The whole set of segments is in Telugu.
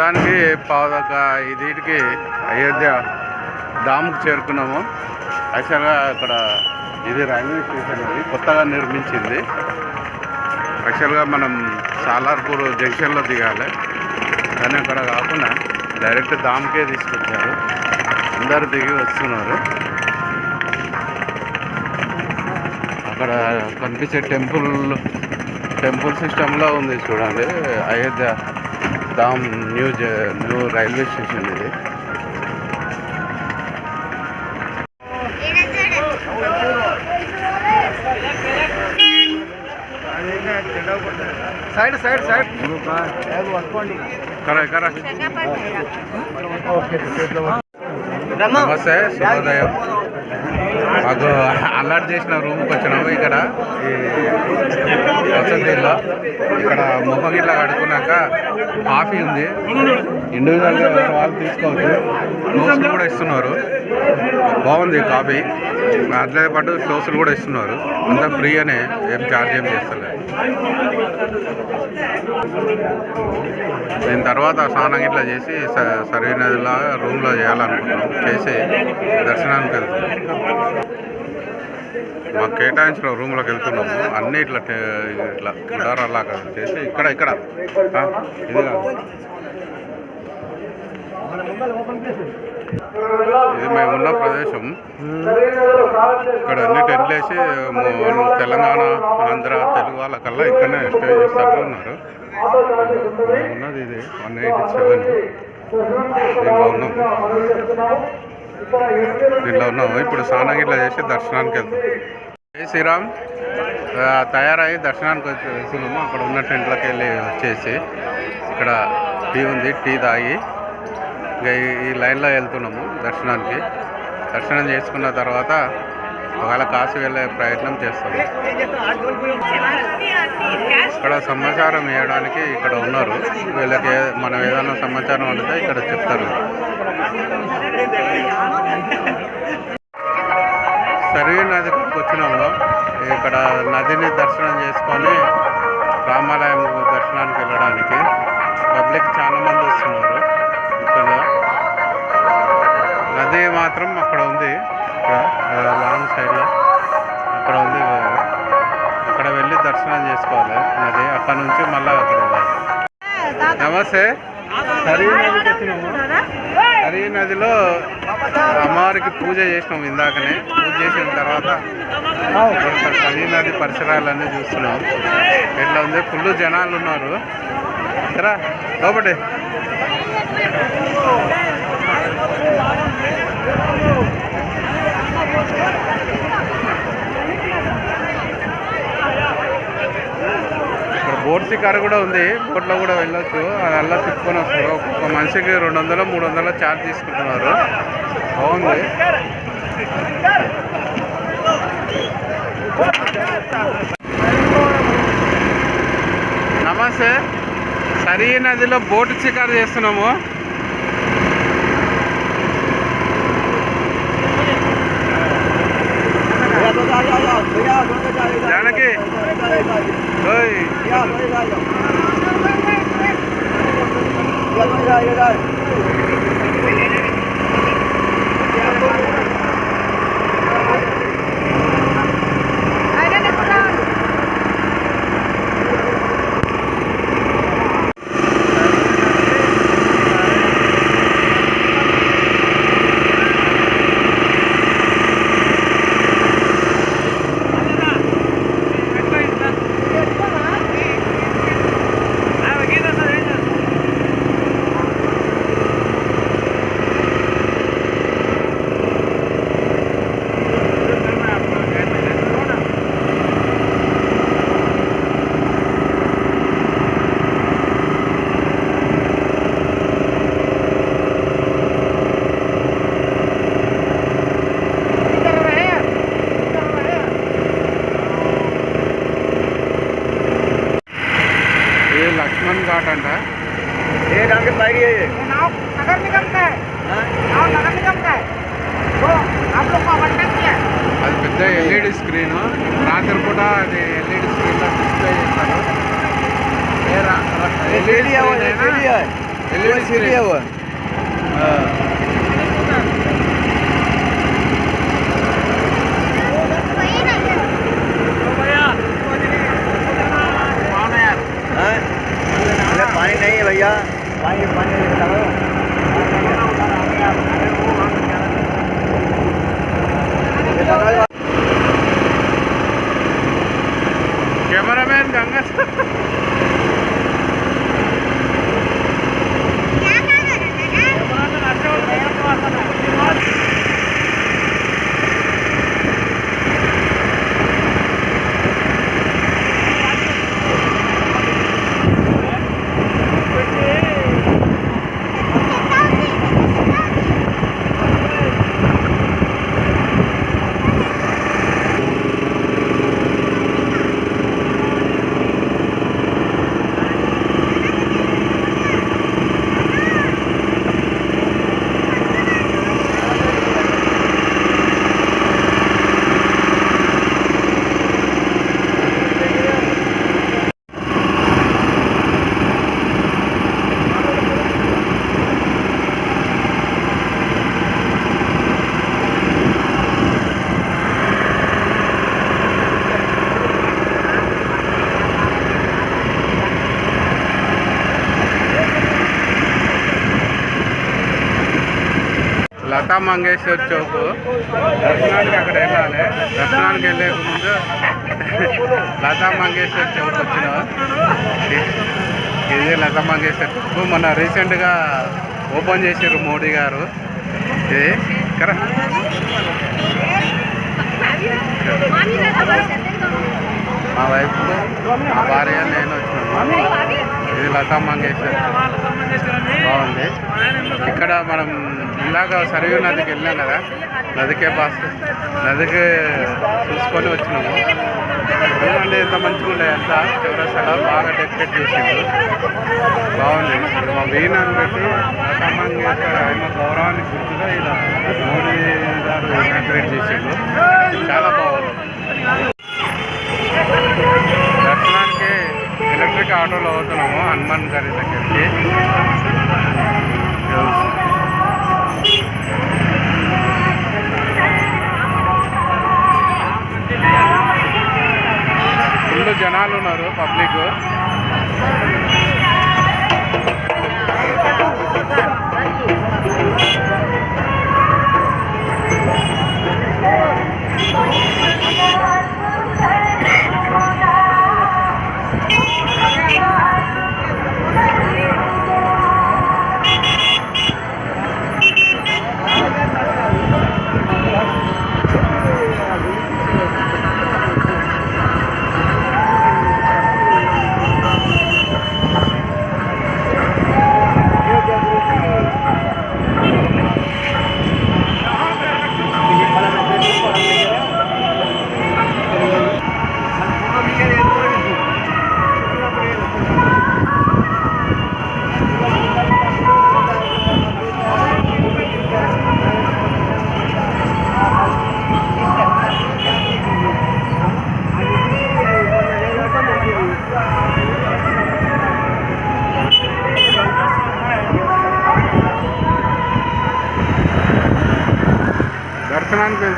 మొత్తానికి పావుదొక ఐదింటికి అయోధ్య డామ్కి చేరుకున్నాము. యాక్చువల్గా అక్కడ ఇది రైల్వే స్టేషన్ అది కొత్తగా నిర్మించింది. యాక్చువల్గా మనం సాలార్పూర్ జంక్షన్లో దిగాలి. కానీ అక్కడ కాకుండా డైరెక్ట్ దామ్కే తీసుకొచ్చారు. అందరు దిగి వస్తున్నారు. అక్కడ కనిపించే టెంపుల్ టెంపుల్ సిస్టంలో ఉంది చూడండి. అయోధ్య ధామ్ న్యూ జ- న్యూ రైల్వే స్టేషన్ ఇది సైడ్ సైడ్ సైడ్ కరా కరా నమస్తే శుభోదయం మాకు అలర్ట్ చేసిన రూమ్కి వచ్చినాము. ఇక్కడ వసతిలో ఇక్కడ ముఖం ఇట్లా కడుక్కున్నాక కాఫీ ఉంది. ఇండివిజువల్గా వాళ్ళు తీసుకోవచ్చు. నోట్స్ కూడా ఇస్తున్నారు. బాగుంది కాఫీ. వాటితో పాటు టోస్ట్లు కూడా ఇస్తున్నారు. అంతా ఫ్రీ అనే ఏం ఛార్జ్ ఏం చేస్తలేదు. దీని తర్వాత స్నానం ఇట్లా చేసి స- సరైనదిలా రూమ్లో చేయాలనుకుంటున్నాం. చేసి దర్శనానికి వెళ్తాం మాకు కేటాయించిన రూమ్లోకి వెళ్తున్నాము. అన్నీ ఇట్లా ఇట్లా గుడారాలాగా చేసి ఇక్కడ ఇక్కడ. ఇది కాదు. ఇది మేము ఉన్న ప్రదేశం. ఇక్కడ అన్ని టెంట్లు వేసి తెలంగాణ ఆంధ్ర తెలుగు వాళ్ళకల్లా ఇక్కడనే స్టే చేస్తారు ఉన్నారు. మేము ఉన్నది ఇది వన్ ఎయిటీ సెవెన్. దీంట్లో ఉన్నాం దీంట్లో ఉన్నాం ఇప్పుడు స్నానం ఇట్లా చేసి దర్శనానికి వెళ్తాం. జై శ్రీరామ్. తయారయ్యి దర్శనానికి వచ్చి వెళ్తున్నాము అక్కడ ఉన్న టెంట్లోకి వెళ్ళి వచ్చేసి ఇక్కడ టీ ఉంది టీ తాగి ఇంకా ఈ- లైన్లో వెళ్తున్నాము దర్శనానికి. దర్శనం చేసుకున్న తర్వాత ఒకవేళ కాశీ వెళ్ళే ప్రయత్నం చేస్తాము. ఇక్కడ సమాచారం ఇవ్వడానికి ఇక్కడ ఉన్నారు. వీళ్ళకి మనం ఏదైనా సమాచారం అడిగితే ఇక్కడ చెప్తారు. సర్వీ నదికి వచ్చినాము. ఇక్కడ నదిని దర్శనం చేసుకొని రామాలయం దర్శనానికి వెళ్ళడానికి. పబ్లిక్ చాలా మాత్రం అక్కడ ఉంది. ఇక్కడ లాంగ్ సైడ్లో అక్కడ ఉంది. అక్కడ వెళ్ళి దర్శనం చేసుకోవాలి. నది అక్కడ నుంచి మళ్ళీ అక్కడ నమస్తే. సరీ నదికి వచ్చినాము సరీ నదిలో అమ్మవారికి పూజ చేసినాం ఇందాకనే. పూజ చేసిన తర్వాత ఇక్కడ సరీ నది పరిసరాలన్నీ చూస్తున్నాం. ఎట్లా ఉంది? ఫుల్ జనాలు ఉన్నారు. సరే లోపటి. ఇక్కడ బోట్ షికారు కూడా ఉంది. బోట్లో కూడా వెళ్ళొచ్చు. అది అలా తిప్పుకొని వస్తారు. ఒక్కొక్క మనిషికి రెండు వందలు మూడు వందలు ఛార్జ్ తీసుకుంటున్నారు. బాగుంది. నమస్తే. సరీ నదిలో బోటు చికారు చేస్తున్నాము. Janaki Ada nak pulang. सीढ़ी है वो सीढ़ी है वो सीढ़ी है वो पानी नहीं है भैया पानी पानी कैमरामैन गंगा কথা না లతా మంగేశ్వర్ చౌక్. దర్శనానికి అక్కడ వెళ్ళాలి. దర్శనానికి వెళ్ళే ముందు లతా మంగేశ్వర్ చౌక్ వచ్చిన. ఇది లతా మంగేశ్వర్ చౌక్. మొన్న రీసెంట్గా ఓపెన్ చేశారు మోడీ గారు. ఇది కరా మా వైఫ్ మా భార్య నేను వచ్చినాము ఇది లతా మంగేశ్వర్. బాగుంది. ఇక్కడ మనం ఇలాగ సరియూ నదికి వెళ్ళాం కదా. నదికే బాస్ నదికి చూసుకొని వచ్చినాము. ఏమండి ఎంత మంచిగా ఉండే అంత? చౌరస్తాలో బాగా డెకరేట్ చేసిండు. బాగుంది. మా వీణాన్ని పెట్టి లతా మంగేశ్వర్ ఆయన గౌరవానికి గుర్తుగా ఇలా మోడీ గారు డెకరేట్ చేసిండు. చాలా బాగుంది. దర్శనానికి ఎలక్ట్రిక్ ఆటోలో అవుతున్నాము. హనుమాన్ గారి దగ్గరికి. ఫుల్ జనాలు ఉన్నారు పబ్లిక్.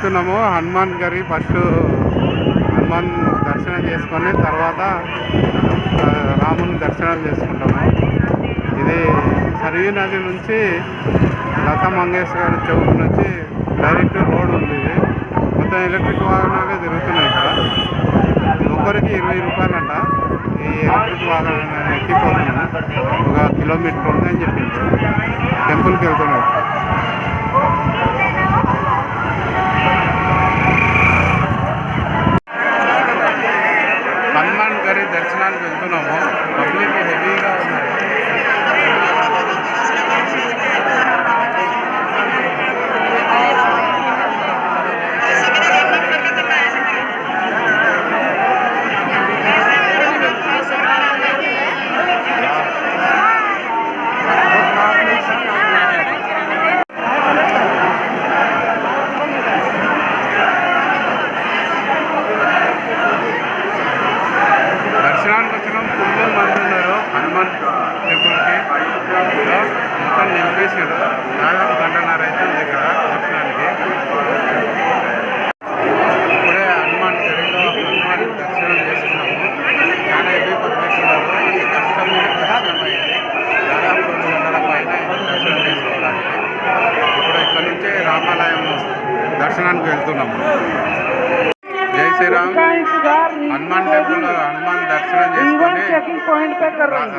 వెళ్తున్నాము హనుమాన్ గారి ఫస్ట్ హనుమాన్ దర్శనం చేసుకొని తర్వాత రాముని దర్శనం చేసుకుంటాము. ఇది సరియు నది నుంచి లతా మంగేశ్వర్ చౌక్ నుంచి డైరెక్ట్ రోడ్ ఉంది ఇది. మొత్తం ఎలక్ట్రిక్ వాహనాలే తిరుగుతున్నాయి ఇక్కడ. ఒక్కరికి ఇరవై రూపాయలంట. ఈ ఎలక్ట్రిక్ వాహనాన్ని ఎక్కిపోతున్నాను ఒక కిలోమీటర్ ఉంది అని చెప్పింది. టెంపుల్కి వెళ్తున్నాం హనుమాన్ గారి దర్శనానికి వెళ్తున్నాము పబ్లిక్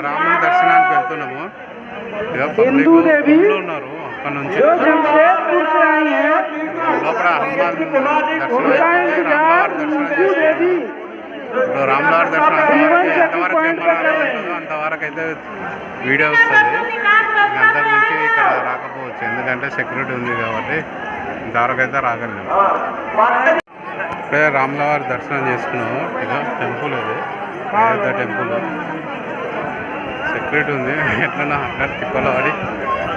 రాముని దర్శనానికి వెళ్తున్నాము. ఉన్నారు. అక్కడ నుంచి లోపల దర్శనం ఇప్పుడు దర్శనం ఎంతవరకు వీడియో వస్తుంది. అందరి నుంచి ఇక్కడ రాకపోవచ్చు. ఎందుకంటే సెక్యూరిటీ ఉంది కాబట్టి ఇంతవరకు అయితే ఇక్కడ ఇప్పుడే రామ్లవారి దర్శనం చేసుకున్నాము. ఇక టెంపుల్ ఇది. టెంపుల్. సెక్యూరిటీ ఉంది. ఎట్లన్నా అక్కడ తిప్పలో పడి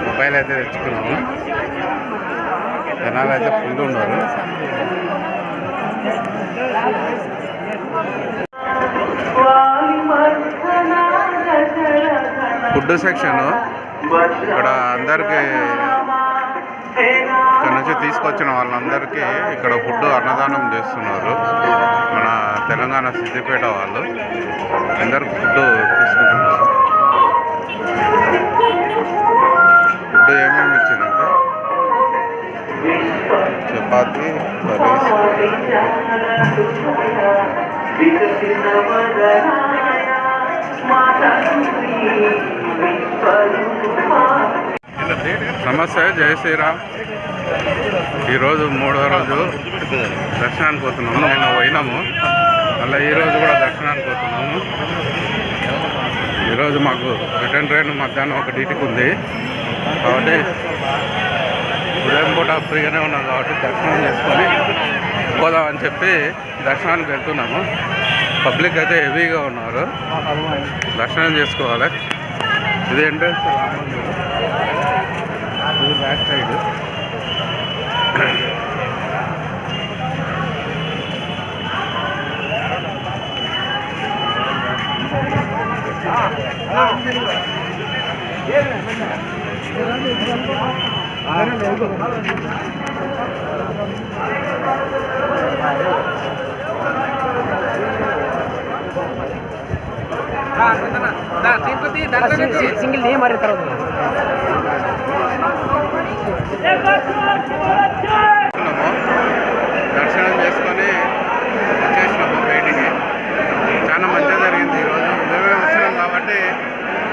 మొబైల్ అయితే తెచ్చుకున్నాము. జనాలు అయితే ఫుల్ ఉండరు ఫుడ్ సెక్షన్ ఇక్కడ అందరికి ఇక్కడ నుంచి తీసుకొచ్చిన వాళ్ళందరికీ ఇక్కడ ఫుడ్ అన్నదానం చేస్తున్నారు. మన తెలంగాణ సిద్దిపేట వాళ్ళు. అందరికి ఫుడ్ ఫుడ్ ఏమేమి ఇచ్చిందంటే చపాతి నమస్తే జయ శ్రీరామ్. ఈరోజు మూడో రోజు దర్శనానికి పోతున్నాము. నిన్న పోయినాము. మళ్ళీ ఈరోజు కూడా దర్శనానికి పోతున్నాము. ఈరోజు మాకు రిటర్న్ ట్రైన్ మధ్యాహ్నం ఒక డ్యూటీకి ఉంది. కాబట్టి ఉదయం పూట ఫ్రీగానే ఉన్నాం కాబట్టి దర్శనం చేసుకొని పోదామని చెప్పి దర్శనానికి వెళ్తున్నాము పబ్లిక్ అయితే హెవీగా ఉన్నారు దర్శనం చేసుకోవాలి ఇది ఎంట్రన్స్ ఇది బ్యాక్ సైడ్ ಸಿಂಗಲ್ ನೇಮ್ ಮಾರಿರ್ತಾರ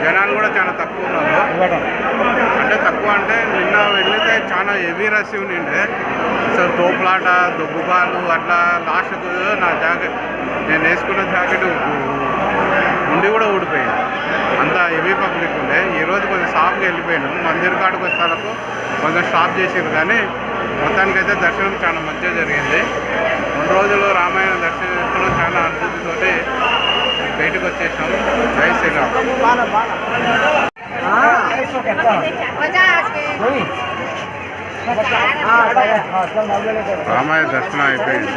జనాలు కూడా చాలా తక్కువ ఉన్నారు. అంటే తక్కువ అంటే నిన్న వెళ్ళితే చాలా హెవీ రష్ ఉండిండే. అసలు తోపులాట దుబ్బుకాలు అట్లా లాస్ట్కు నా జాకెట్ నేను వేసుకున్న జాకెట్ ఉండి కూడా ఊడిపోయింది. అంత హెవీ పబ్లిక్ ఉండే. ఈరోజు కొంచెం షాప్కి వెళ్ళిపోయాను మందిర్ కాడికి వచ్చేసరకు కొంచెం స్టాప్ చేసారు కానీ మొత్తానికైతే దర్శనం చాలా మంచిగా జరిగింది. రెండు రోజులు రామాయణ దర్శనం చేసుకోవడం చాలా అనుభూతితోటి దగ్గరకు వచ్చేసాం రైస్ ఇలా రామాయ దర్శనం అయిపోయింది.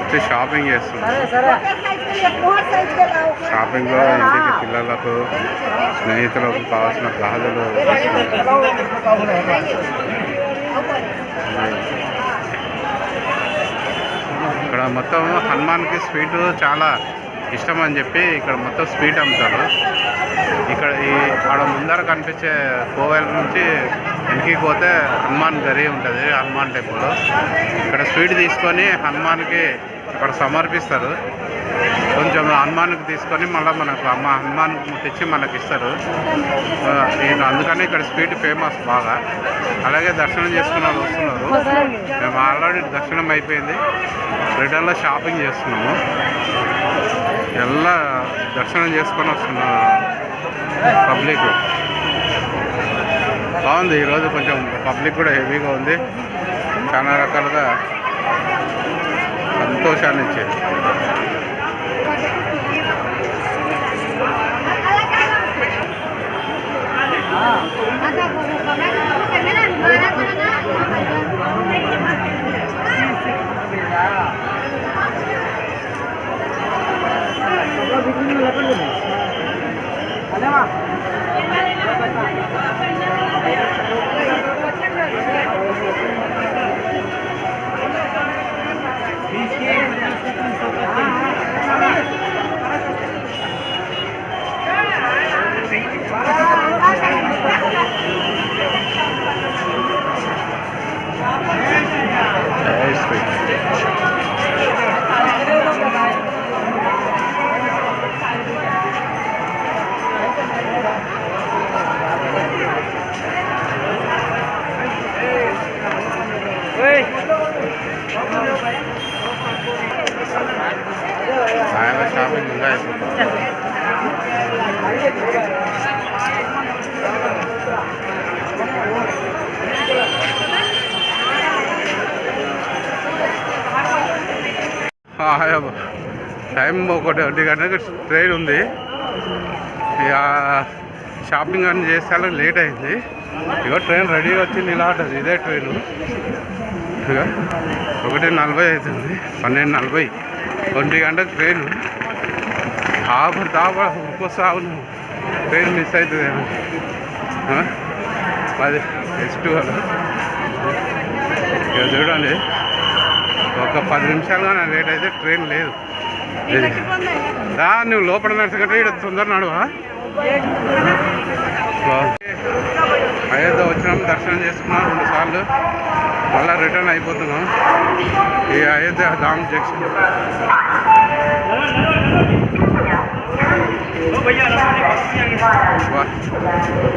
వచ్చి షాపింగ్ చేస్తున్నాం షాపింగ్లో ఇంటికి పిల్లలకు స్నేహితులకు కావాల్సిన ప్లాజలు ఇక్కడ మొత్తం హనుమాన్కి స్వీట్ చాలా. ఇష్టం అని చెప్పి ఇక్కడ మొత్తం స్వీట్ అమ్ముతారు. ఇక్కడ ఈ ఆడ ముందర కనిపించే కోవెల నుంచి వెనక్కి పోతే హనుమాన్ గరి ఉంటుంది హనుమాన్ టెంపుల్. ఇక్కడ స్వీట్ తీసుకొని హనుమాన్కి ఇక్కడ సమర్పిస్తారు. కొంచెం హనుమాన్కి తీసుకొని మళ్ళీ మనకు అమ్మ హనుమాన్ తెచ్చి మనకి ఇస్తారు. నేను అందుకని ఇక్కడ స్వీట్ ఫేమస్ బాగా. అలాగే దర్శనం చేసుకున్న వాళ్ళు వస్తున్నారు. మేము ఆల్రెడీ దర్శనం అయిపోయింది. రిటర్న్లో షాపింగ్ చేస్తున్నాము. ఎలా దర్శనం చేసుకొని వస్తున్నారు పబ్లిక్. బాగుంది ఈరోజు కొంచెం పబ్లిక్ కూడా హెవీగా ఉంది. చాలా రకాలుగా సంతోషాన్ని ఇచ్చేది టైం ఒకటి గంటలకు ట్రైన్ ఉంది. ఇక షాపింగ్ అన్ని చేస్తే లేట్ అయింది. ఇక ట్రైన్ రెడీగా వచ్చింది ఇలా ఉంటుంది ఇదే ట్రైన్. ఇక ఒకటి నలభై అవుతుంది పన్నెండు నలభై. ఒంటి గంటకు ట్రైన్. ఆపడు తాపడ ఉరికొస్తా ట్రైన్ మిస్ అవుతుంది అది ఎస్ టూ ఇక చూడండి ఒక పది నిమిషాలు కానీ లేట్ అయితే ట్రైన్ లేదు. నువ్వు లోపల నడుచుకుంటే ఇక్కడ తొందర నడువా అయోధ్య వచ్చినాం దర్శనం చేసుకున్నాం రెండు సార్లు. మళ్ళీ రిటర్న్ అయిపోతున్నాం. ఈ అయోధ్య ధామ్ జంక్షన్.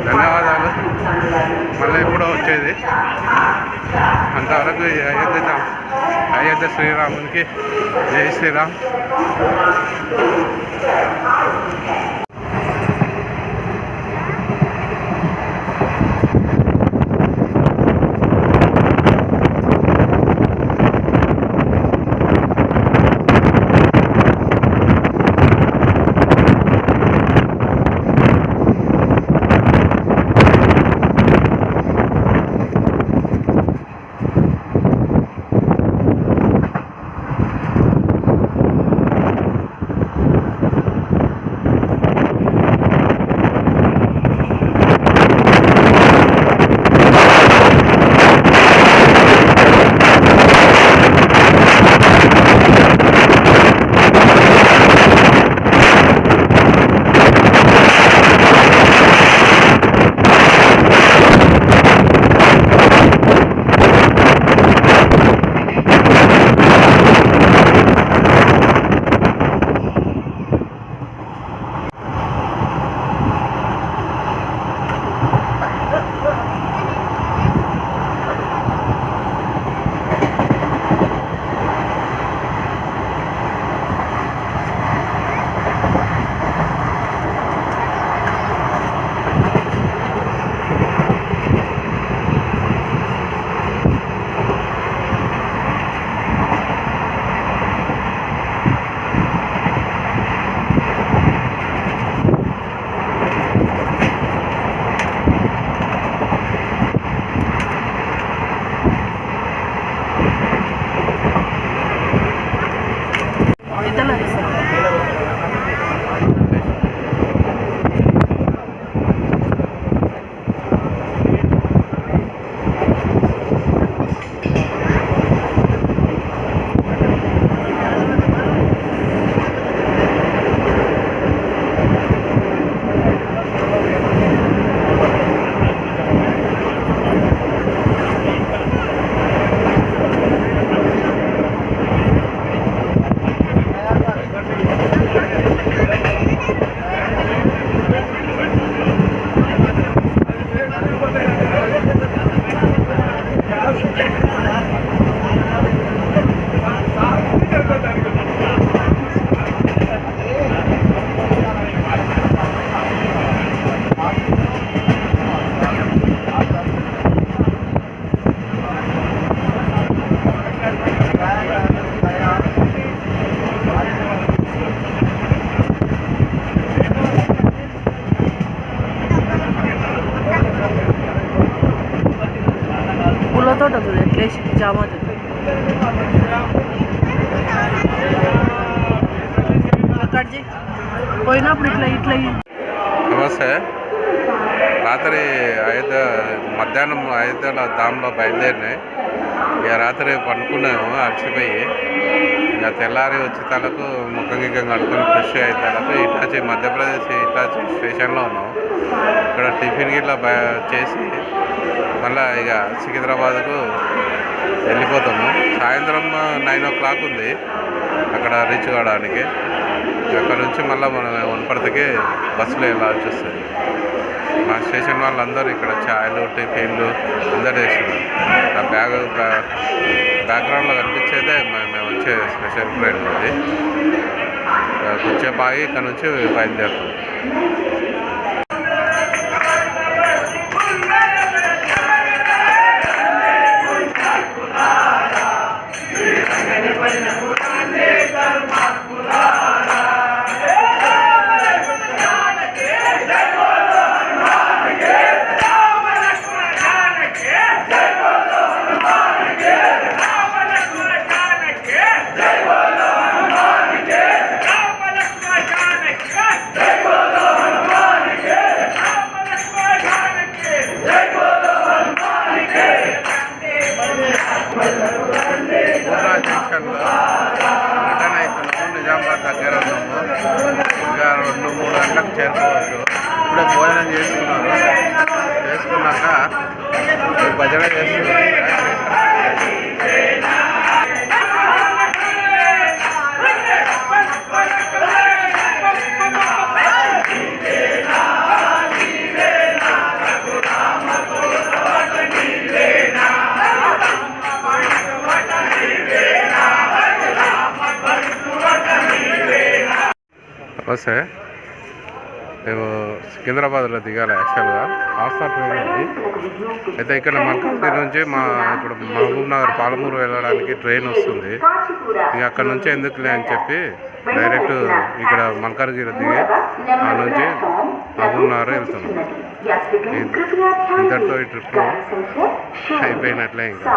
ధన్యవాదాలు. మళ్ళీ ఎప్పుడో వచ్చేది. అంతవరకు ఈ అయోధ్య ధామ్ అయోధ్య శ్రీరామునికి జై శ్రీరామ్ పూల మధ్యాహ్నం దాంలో బయలుదేరినాయి. ఇక రాత్రి పండుకున్నాము అలసిపోయి. ఇక తెల్లారి వచ్చే తలకు ముఖం గిగ్గం కడుక్కొని ఫ్రెష్ అయ్యే తలకు ఇటాచి మధ్యప్రదేశ్ ఇటాచి స్టేషన్లో ఉన్నాం. ఇక్కడ టిఫిన్ గిట్లా చేసి మళ్ళీ ఇక సికింద్రాబాద్కు వెళ్ళిపోతాము. సాయంత్రం నైన్ ఓ క్లాక్ ఉంది అక్కడ రీచ్ కావడానికి. అక్కడ నుంచి మళ్ళీ మనం వనపర్తికి బస్సులో వెళ్ళాల్సి వస్తుంది. మా స్టేషన్ వాళ్ళందరూ ఇక్కడ ఛాయలు టిఫిన్లు అందరు చేస్తున్నారు ఆ బ్యాగ్ బ్యాక్గ్రౌండ్లో కనిపించేదే మేము వచ్చే స్పెషల్ ట్రైన్ అది. కొంచెంసేపు ఆగి ఇక్కడ నుంచి బయలుదేరుతాం. ఇప్పుడే భోజనం చేసుకున్నారు చేసుకున్నాక ఈ భజన చేస్తున్నారు. వస్తే మేము సికింద్రాబాద్లో దిగాలి యాక్చువల్గా. హాస్టల్ ట్రైన్ ఉంది అయితే ఇక్కడ మల్కాజ్గిరి నుంచి మా ఇప్పుడు మహబూబ్ నగర్ పాలమూరు వెళ్ళడానికి ట్రైన్ వస్తుంది. ఇక అక్కడ నుంచి ఎందుకులే అని చెప్పి డైరెక్ట్ ఇక్కడ మల్కాజీలో దిగి ఆ నుంచి మహబూబ్ నగర్ వెళ్తున్నాం. ఇంతటితో ఈ ట్రిప్ అయిపోయినట్లే ఇంకా.